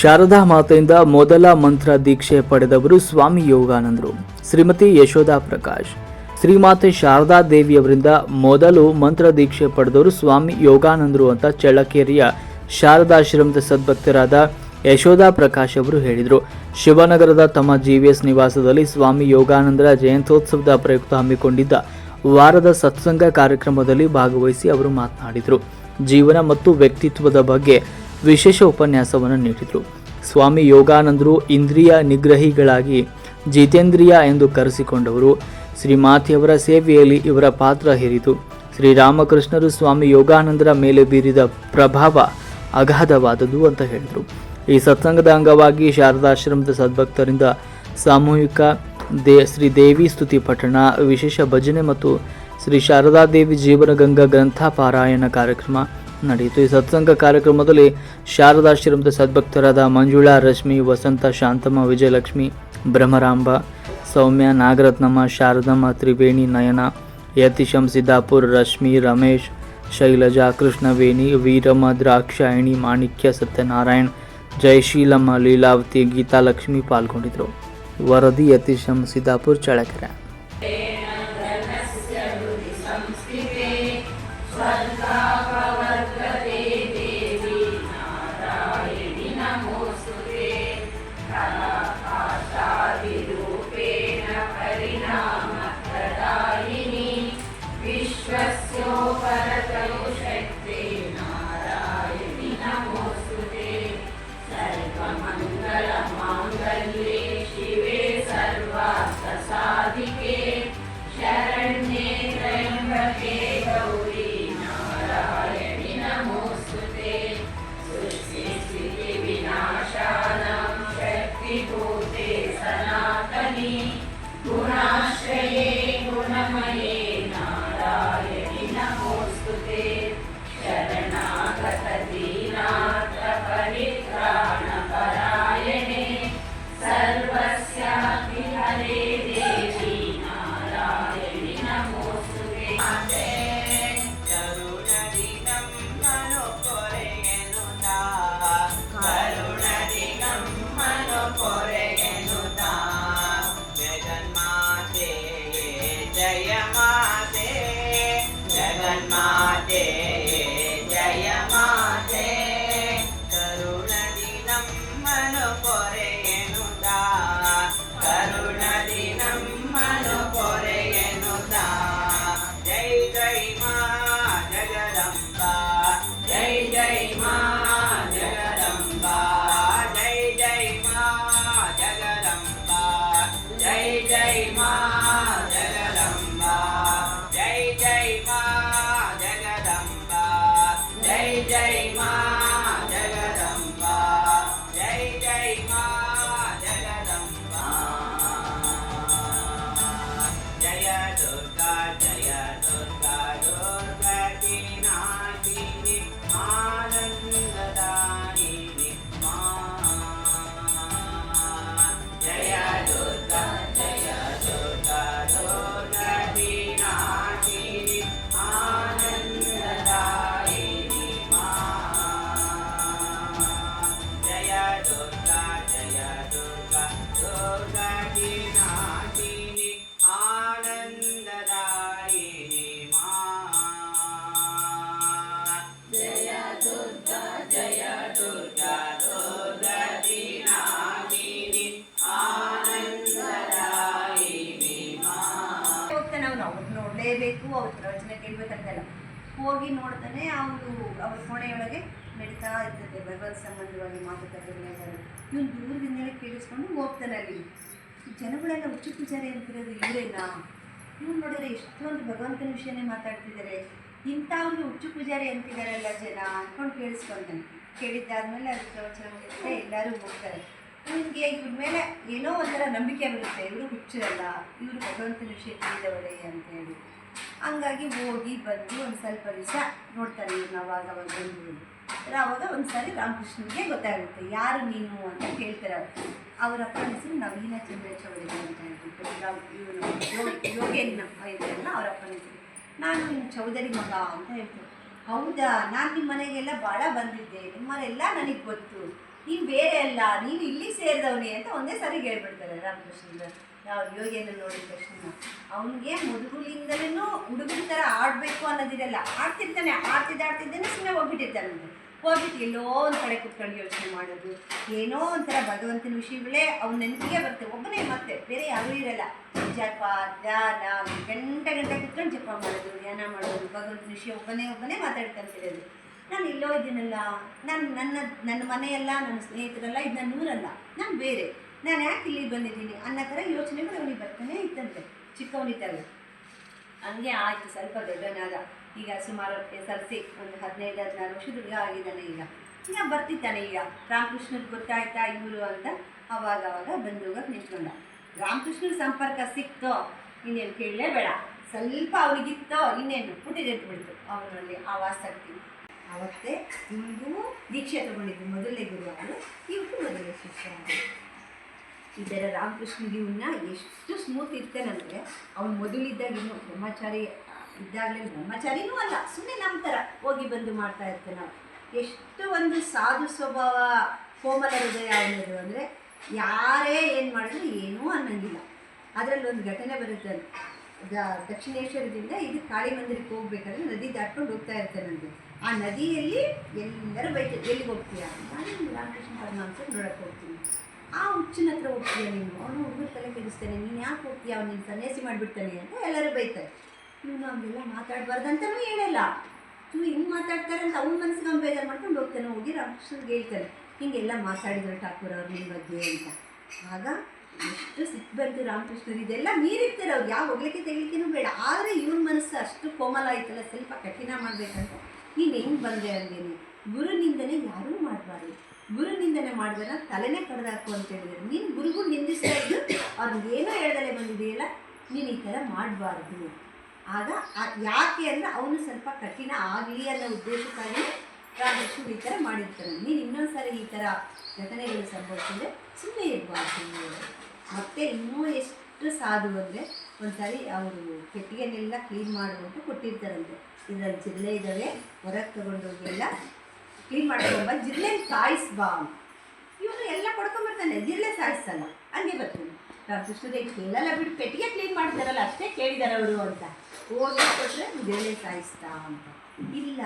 ಶಾರದಾ ಮಾತೆಯಿಂದ ಮೊದಲ ಮಂತ್ರ ದೀಕ್ಷೆ ಪಡೆದವರು ಸ್ವಾಮಿ ಯೋಗಾನಂದರು. ಶ್ರೀಮತಿ ಯಶೋಧಾ ಪ್ರಕಾಶ್. ಶ್ರೀಮಾತೆ ಶಾರದಾ ದೇವಿಯವರಿಂದ ಮೊದಲು ಮಂತ್ರ ದೀಕ್ಷೆ ಪಡೆದವರು ಸ್ವಾಮಿ ಯೋಗಾನಂದರು ಅಂತ ಚಳ್ಳಕೇರಿಯ ಶಾರದಾಶ್ರಮದ ಸದ್ಭಕ್ತರಾದ ಯಶೋಧಾ ಪ್ರಕಾಶ್ ಅವರು ಹೇಳಿದರು. ಶಿವನಗರದ ತಮ್ಮ ಜಿವಿಎಸ್ ನಿವಾಸದಲ್ಲಿ ಸ್ವಾಮಿ ಯೋಗಾನಂದರ ಜಯಂತ್ಯೋತ್ಸವದ ಪ್ರಯುಕ್ತ ಹಮ್ಮಿಕೊಂಡಿದ್ದ ವಾರದ ಸತ್ಸಂಗ ಕಾರ್ಯಕ್ರಮದಲ್ಲಿ ಭಾಗವಹಿಸಿ ಅವರು ಮಾತನಾಡಿದರು. ಜೀವನ ಮತ್ತು ವ್ಯಕ್ತಿತ್ವದ ಬಗ್ಗೆ ವಿಶೇಷ ಉಪನ್ಯಾಸವನ್ನು ನೀಡಿದರು. ಸ್ವಾಮಿ ಯೋಗಾನಂದರು ಇಂದ್ರಿಯ ನಿಗ್ರಹಿಗಳಾಗಿ ಜಿತೇಂದ್ರಿಯ ಎಂದು ಕರೆಸಿಕೊಂಡವರು. ಶ್ರೀಮಾತೆಯವರ ಸೇವೆಯಲ್ಲಿ ಇವರ ಪಾತ್ರ ಹಿರಿತು. ಶ್ರೀರಾಮಕೃಷ್ಣರು ಸ್ವಾಮಿ ಯೋಗಾನಂದರ ಮೇಲೆ ಬೀರಿದ ಪ್ರಭಾವ ಅಗಾಧವಾದದ್ದು ಅಂತ ಹೇಳಿದರು. ಈ ಸತ್ಸಂಗದ ಅಂಗವಾಗಿ ಶಾರದಾಶ್ರಮದ ಸದ್ಭಕ್ತರಿಂದ ಸಾಮೂಹಿಕ ದೇ ಶ್ರೀ ದೇವಿ ಸ್ತುತಿ ಪಠಣ, ವಿಶೇಷ ಭಜನೆ ಮತ್ತು ಶ್ರೀ ಶಾರದಾದೇವಿ ಜೀವನಗಂಗಾ ಗ್ರಂಥ ಪಾರಾಯಣ ಕಾರ್ಯಕ್ರಮ ನಡೆಯಿತು. ಈ ಸತ್ಸಂಗ ಕಾರ್ಯಕ್ರಮದಲ್ಲಿ ಶಾರದಾಶ್ರಮದ ಸದ್ಭಕ್ತರಾದ ಮಂಜುಳಾ, ರಶ್ಮಿ, ವಸಂತ, ಶಾಂತಮ್ಮ, ವಿಜಯಲಕ್ಷ್ಮಿ ಬ್ರಹ್ಮರಾಂಬ ಸೌಮ್ಯ, ನಾಗರತ್ನಮ್ಮ, ಶಾರದಮ್ಮ, ತ್ರಿವೇಣಿ, ನಯನ, ಯತಿಶಂ, ಸಿದ್ದಾಪುರ್, ರಶ್ಮಿ, ರಮೇಶ್, ಶೈಲಜಾ, ಕೃಷ್ಣವೇಣಿ, ವೀರಮ್ಮ, ದ್ರಾಕ್ಷಾಯಣಿ, ಮಾಣಿಕ್ಯ, ಸತ್ಯನಾರಾಯಣ್, ಜಯಶೀಲಮ್ಮ, ಲೀಲಾವತಿ, ಗೀತಾಲಕ್ಷ್ಮಿ ಪಾಲ್ಗೊಂಡಿದ್ದರು. ವರದಿ ಯತಿಶಂ, ಸಿದ್ದಾಪುರ್, ಚಳ್ಳಕೆರೆ. day, my ಹೋಗಿ ನೋಡ್ತಾನೆ, ಅವರು ಅವ್ರ ಕೋಣೆಯೊಳಗೆ ನಡೀತಾ ಇರ್ತದೆ ಭಗವತ್ ಸಂಬಂಧವಾಗಿ ಮಾತುಕತೆಗಳೆಲ್ಲ ಇವನು ದೂರದಿಂದಲೇ ಕೇಳಿಸ್ಕೊಂಡು ಹೋಗ್ತಾನೆ ಅಲ್ಲಿ. ಜನಗಳೆಲ್ಲ ಹುಚ್ಚು ಪೂಜಾರಿ ಅಂತಿರೋದು ಇವರೇನಾ? ಇವ್ನು ನೋಡಿದ್ರೆ ಎಷ್ಟೊಂದು ಭಗವಂತನ ವಿಷಯನೇ ಮಾತಾಡ್ತಿದ್ದಾರೆ ಇಂಥ ಒಂದು ಹುಚ್ಚು ಪೂಜಾರಿ ಅಂತಿದ್ದಾರಲ್ಲ ಜನ ಅಂದ್ಕೊಂಡು ಕೇಳಿಸ್ಕೊಳ್ತಾನೆ ಕೇಳಿದ್ದಾದ್ಮೇಲೆ ಅದು ಪ್ರವಚನ ಎಲ್ಲರೂ ಹೋಗ್ತಾರೆ. ಇವನಿಗೆ ಇವ್ರ ಮೇಲೆ ಏನೋ ಒಂಥರ ನಂಬಿಕೆ ಬರುತ್ತೆ. ಇವರು ಹುಚ್ಚರಲ್ಲ, ಇವರು ಭಗವಂತನ ವಿಷಯ ತಿಳಿದವರೇ ಅಂತ ಹೇಳಿ. ಹಂಗಾಗಿ ಹೋಗಿ ಬಂದು ಒಂದು ಸ್ವಲ್ಪ ದಿವಸ ನೋಡ್ತಾರೆ ಇವ್ರನ್ನ ಅವಾಗ ಅವಾಗ ಬಂದು ಅವಾಗ ಒಂದು ಸಾರಿ ರಾಮಕೃಷ್ಣನಿಗೆ ಗೊತ್ತಾಗುತ್ತೆ, ಯಾರು ನೀನು ಅಂತ ಕೇಳ್ತಾರೆ ಅವ್ರು. ಹೆಸರು ನವೀನ ಚಂದ್ರ ಚೌಧರಿ ಅಂತ ಹೇಳ್ಬಿಟ್ಟು ಇವನು ಯೋಗಿ ಯೋಗೇನ ಇದ್ರಲ್ಲ ಅವ್ರ ಅಪ್ಪನ ಹೆಸರು ನಾನು ಚೌಧರಿ ಮಗ ಅಂತ ಹೇಳ್ತೀನಿ ಹೌದಾ? ನಾನು ನಿಮ್ಮ ಮನೆಗೆಲ್ಲ ಭಾಳ ಬಂದಿದ್ದೆ. ನಿಮ್ಮನೆಲ್ಲ ನನಗೆ ಗೊತ್ತು. ನೀನು ಬೇರೆ ಅಲ್ಲ, ನೀನು ಇಲ್ಲಿ ಸೇರಿದವನೇ ಅಂತ ಒಂದೇ ಸಾರಿ ಹೇಳ್ಬಿಡ್ತಾರೆ ರಾಮಕೃಷ್ಣ ಯಾವ ಯೋಗಿಯನ್ನು ನೋಡಿದ ತಕ್ಷಣ ಅವನಿಗೆ ಮುದುಗುಲಿಂದಲೂ ಹುಡುಗನ ಥರ ಆಡಬೇಕು ಅನ್ನೋದಿರಲ್ಲ, ಆಡ್ತಿರ್ತಾನೆ, ಆಡ್ತಿದ್ದ ಆಡ್ತಿದ್ದಾನೆ ಸುಮ್ಮನೆ ಹೋಗ್ಬಿಟ್ಟಿರ್ತಾನೆ ಹೋಗ್ಬಿಟ್ಟು ಎಲ್ಲೋ ಒಂದು ಕಡೆ ಕುತ್ಕೊಂಡು ಯೋಚನೆ ಮಾಡೋದು, ಏನೋ ಒಂಥರ ಭಗವಂತನ ವಿಷಯಗಳೇ ಅವ್ನ ನೆನಪಿಗೆ ಬರ್ತವೆ ಒಬ್ಬನೇ ಮತ್ತೆ ಬೇರೆ ಯಾರೂ ಇರಲ್ಲ. ಜಪ ಧ್ಯಾನ ಗಂಟೆ ಗಂಟೆ ಕುತ್ಕೊಂಡು ಜಪ ಮಾಡೋದು, ಧ್ಯಾನ ಮಾಡೋದು, ಭಗವಂತನ ವಿಷಯ ಒಬ್ಬನೇ ಒಬ್ಬನೇ ಮಾತಾಡ್ಕೊಂತಿರೋದು. ನಾನು ಇಲ್ಲೋ ಇದ್ದೀನಲ್ಲ ನಾನು, ನನ್ನ ನನ್ನ ಮನೆಯಲ್ಲ, ನನ್ನ ಸ್ನೇಹಿತರಲ್ಲ ಇದು ನನ್ನ ಊರಲ್ಲ ನಾನು ಬೇರೆ. ನಾನು ಯಾಕೆ ಇಲ್ಲಿ ಬಂದಿದ್ದೀನಿ ಅನ್ನೋ ಥರ ಯೋಚನೆಗಳು ಅವನಿಗೆ ಬರ್ತಾನೆ ಇತ್ತಂತೆ ಚಿಕ್ಕವನಿದ್ದಾಗ. ಹಂಗೆ ಆಯಿತು, ಸ್ವಲ್ಪ ದೊಡ್ಡನಾದ ಈಗ ಸುಮಾರು ಎಸ್ ಎಲ್ ಸಿ ಒಂದು ಹದಿನೈದು, ಹದಿನಾರು ವರ್ಷದ ಹುಡುಗ ಆಗಿದ್ದಾನೆ ಈಗ. ಈಗ ಬರ್ತಿದ್ದಾನೆ ಈಗ. ರಾಮಕೃಷ್ಣನ ಗೊತ್ತಾಯ್ತಾ ಇವರು ಅಂತ ಅವಾಗ ಅವಾಗ ಬಂದು ಹೋಗಕ್ಕೆ ನಿಂತ್ಕೊಂಡ. ರಾಮಕೃಷ್ಣನ ಸಂಪರ್ಕ ಸಿಕ್ತೋ ಇನ್ನೇನು ಕೇಳಲೇ ಬೇಡ ಸ್ವಲ್ಪ ಅವ್ರಿಗಿತ್ತೋ ಇನ್ನೇನು ಪುಟಿಗೆದ್ಬಿಡ್ತು ಅವನಲ್ಲಿ ಆ ವಾಸಕ್ತಿ ಅವತ್ತೇ ಇಂದೂ ದೀಕ್ಷೆ ತಗೊಂಡಿದ್ದು ಮೊದಲನೇ ಗುರುವಾರು. ಇವತ್ತು ಮೊದಲನೇ ಶಿಷ್ಯ. ಆದರು ಥರ ರಾಮಕೃಷ್ಣ ಇವನ್ನ ಎಷ್ಟು ಸ್ಮೂತ್ ಇರ್ತಾನಂದರೆ, ಅವ್ನು ಇನ್ನು ಬ್ರಹ್ಮಚಾರಿ ಇದ್ದಾಗಲೇ ಬ್ರಹ್ಮಚಾರಿನೂ ಅಲ್ಲ ಸುಮ್ಮನೆ ನಮ್ಮ ಥರ ಹೋಗಿ ಬಂದು ಮಾಡ್ತಾ ಇರ್ತಾನೆ ಎಷ್ಟು ಒಂದು ಸಾಧು ಸ್ವಭಾವ ಕೋಮಲ ಹೃದಯ ಅನ್ನೋದು ಅಂದರೆ ಯಾರೇ ಏನು ಮಾಡಿದ್ರು ಏನೂ ಅನ್ನಂಗಿಲ್ಲ. ಅದರಲ್ಲಿ ಒಂದು ಘಟನೆ ಬರುತ್ತೆ ದ- ದಕ್ಷಿಣೇಶ್ವರದಿಂದ ಇದು ಕಾಳಿ ಮಂದಿರಕ್ಕೆ ಹೋಗ್ಬೇಕಾದ್ರೆ ನದಿ ದಾಟ್ಕೊಂಡು ಹೋಗ್ತಾ ಇರ್ತಾನಂತೆ ಆ ನದಿಯಲ್ಲಿ ಎಲ್ಲರೂ ಬೈತಾರೆ, ಎಲ್ಲಿಗೆ ಹೋಗ್ತೀಯಾ? ನಾನು ರಾಮಕೃಷ್ಣ ಪರಮಾಂಶ ನೋಡಕ್ಕೆ ಹೋಗ್ತೀನಿ. ಆ ಹುಚ್ಚಿನ ಹತ್ರ ಹೋಗ್ತೀಯ ನೀನು? ಅವನು ಹುಡುಗರ ತಲೆ ಕೆಡಿಸ್ತಾನೆ. ನೀನು ಯಾಕೆ ಹೋಗ್ತೀಯ? ಅವ್ನು ನೀನು ಸನ್ಯಾಸಿ ಮಾಡಿಬಿಡ್ತಾನೆ ಅಂತ ಎಲ್ಲರೂ ಬೈತಾರೆ. ಇವನು ಹಂಗೆಲ್ಲ ಮಾತಾಡಬಾರ್ದಂತನೂ ಹೇಳಲ್ಲ. ನೀವು ಹಿಂಗೆ ಮಾತಾಡ್ತಾರೆ ಅಂತ ಅವ್ನ ಮನಸ್ಸಿಗೆ ಅವ್ನು ಬೇಜಾರು ಮಾಡ್ಕೊಂಡು ಹೋಗ್ತಾನೆ. ಹೋಗಿ ರಾಮಕೃಷ್ಣನ್ಗೆ ಹೇಳ್ತಾನೆ. ಹಿಂಗೆಲ್ಲ ಮಾತಾಡಿದ್ರು ಠಾಕೂರ್ ಅವ್ರು ನಿಮ್ಮ ಬಗ್ಗೆ ಅಂತ. ಆಗ ಎಷ್ಟು ಸಿಟ್ಟು ಬಂತು ರಾಮಕೃಷ್ಣರು ಇದೆಲ್ಲ ಮೀರಿರ್ತಾರೆ ಅವ್ರು. ಯಾವ ಹೋಗ್ಲಿಕ್ಕೆ ತೆಗಿಲಿಕ್ಕೇನು ಬೇಡ. ಆದರೆ ಇವ್ರ ಮನಸ್ಸು ಅಷ್ಟು ಕೋಮಲ ಆಯ್ತಲ್ಲ. ಸ್ವಲ್ಪ ಕಠಿಣ ಮಾಡಬೇಕಂತ. ನೀನು ಹೆಂಗೆ ಬಂದೆ ಅಂದೇನೆ ಗುರುನಿಂದನೆ ಯಾರೂ ಮಾಡಬಾರ್ದು. ಗುರು ನಿಂದನೆ ಮಾಡಿದ್ರೆ ತಲೆನೇ ಕಡ್ದಾಕು ಅಂತ ಹೇಳಿದ್ರು. ನೀನು ಗುರುಗಳು ನಿಂದಿಸ್ತಾ ಇದ್ದು ಅವ್ರಿಗೆ ಏನೋ ಹೇಳ್ದಲೆ ಬಂದಿದೆಯಲ್ಲ ನೀನು ಈ ಥರ ಮಾಡಬಾರ್ದು. ಆಗ ಯಾಕೆ ಅಂದರೆ ಅವನು ಸ್ವಲ್ಪ ಕಠಿಣ ಆಗಲಿ ಅನ್ನೋ ಉದ್ದೇಶಕ್ಕಾಗಿ ರಾಮಕೃಷ್ಣ ಈ ಥರ ಮಾಡಿರ್ತಾನೆ ನೀನು ಇನ್ನೊಂದು ಸಾರಿ ಈ ಥರ ಘಟನೆಗಳು ಸಂಭವಿಸಿದ್ರೆ ಸುಮ್ಮನೆ ಇರಬಾರ್ದು ಮತ್ತೆ ಇನ್ನೂ ಎಷ್ಟು ಸಾಧು ಅಂದರೆ ಒಂದ್ಸರಿ ಅವರು ಕೆಟ್ಟಿಗೆನೆಲ್ಲ ಕ್ಲೀನ್ ಮಾಡುವಂತ ಕೊಟ್ಟಿರ್ತಾರಂತೆ. ಇದರಲ್ಲಿ ಜಿಲ್ಲೆ ಇದ್ದಾವೆ, ಹೊರಗೆ ತಗೊಂಡೋಗಿ ಎಲ್ಲ ಕ್ಲೀನ್ ಮಾಡ್ಕೊಂಬ ಜಿರಳೆ ಸಾಯಿಸ್ಬಾ ಇವನು ಎಲ್ಲ ಕೊಡ್ಕೊಂಬರ್ತಾನೆ ಜಿರಳೆ ಸಾಯಿಸಲ್ಲ. ಹಂಗೆ ನಾವು ರಾಮಕೃಷ್ಣದೇ ಕೇಳಲ್ಲ ಬಿಟ್ಟು ಪೆಟ್ಟಿಗೆ ಕ್ಲೀನ್ ಮಾಡ್ತಾರಲ್ಲ ಅಷ್ಟೇ ಕೇಳಿದಾರೆ ಅವರು ಅಂತ. ಹೋಗಿ ಕೊಟ್ಟರೆ ಜಿರಳೆ ಸಾಯಿಸ್ತಾ ಅಂತ. ಇಲ್ಲ